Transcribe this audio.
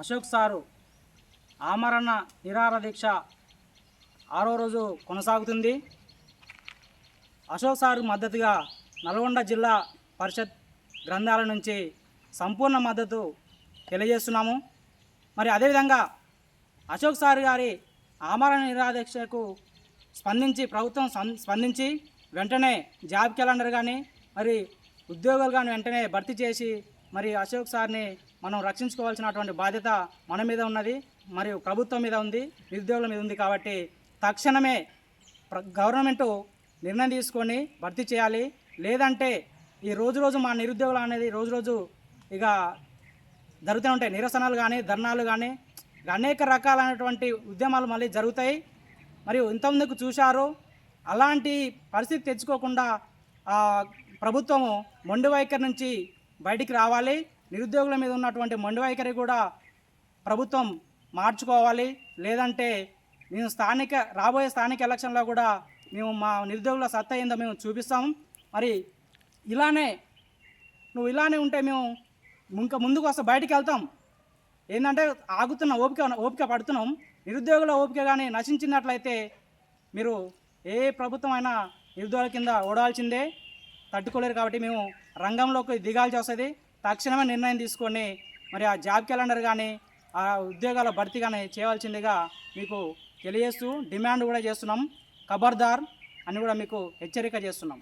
Ashok sir ఆమరణ నిరాహార దీక్ష ఆరో రోజు కొనసాగుతుంది. అశోక్ సార్ మద్దతుగా నల్గొండ జిల్లా పరిషత్ గ్రంథాల నుంచి సంపూర్ణ మద్దతు తెలియజేస్తున్నాము. మరి అదేవిధంగా అశోక్ సార్ గారి ఆమరణ నిరాదీక్షకు స్పందించి ప్రభుత్వం స్పందించి వెంటనే జాబ్ క్యాలెండర్ కానీ మరి ఉద్యోగాలు కానీ వెంటనే భర్తీ చేసి మరి అశోక్ సార్ని మనం రక్షించుకోవాల్సినటువంటి బాధ్యత మన మీద ఉన్నది మరియు ప్రభుత్వం మీద ఉంది నిరుద్యోగుల మీద ఉంది కాబట్టి తక్షణమే గవర్నమెంటు నిర్ణయం తీసుకొని భర్తీ చేయాలి. లేదంటే ఈ రోజు రోజు మా నిరుద్యోగులు అనేది రోజు రోజు ఇక జరుగుతూ ఉంటాయి. నిరసనలు కానీ ధర్నాలు కానీ ఇక అనేక రకాలైనటువంటి ఉద్యమాలు మళ్ళీ జరుగుతాయి. మరియు ఇంతమందికి చూశారు అలాంటి పరిస్థితి తెచ్చుకోకుండా ఆ, ప్రభుత్వము మొండి వైఖరి నుంచి బయటికి రావాలి. నిరుద్యోగుల మీద ఉన్నటువంటి మొండి వైఖరి కూడా ప్రభుత్వం మార్చుకోవాలి. లేదంటే మేము స్థానిక రాబోయే స్థానిక ఎలక్షన్లో కూడా మేము మా నిరుద్యోగుల సత్తా ఏందో మేము చూపిస్తాం. మరి ఇలానే నువ్వు ఇలానే ఉంటే మేము ఇంకా ముందుకు వస్తే బయటికి వెళ్తాం. ఏంటంటే ఆగుతున్న ఓపిక ఓపిక పడుతున్నాం. నిరుద్యోగుల ఓపిక కానీ నశించినట్లయితే మీరు ఏ ప్రభుత్వం అయినా నిరుద్యోగుల కింద ఓడాల్సిందే. తట్టుకోలేరు కాబట్టి మేము రంగంలోకి దిగాల్సి వస్తుంది. తక్షణమే నిర్ణయం తీసుకొని మరి ఆ జాబ్ క్యాలెండర్ కానీ ఆ ఉద్యోగాల భర్తీ కానీ చేయవలసిందిగా మీకు తెలియజేస్తూ డిమాండ్ కూడా చేస్తున్నాం. ఖబర్దార్ అని కూడా మీకు హెచ్చరిక చేస్తున్నాం.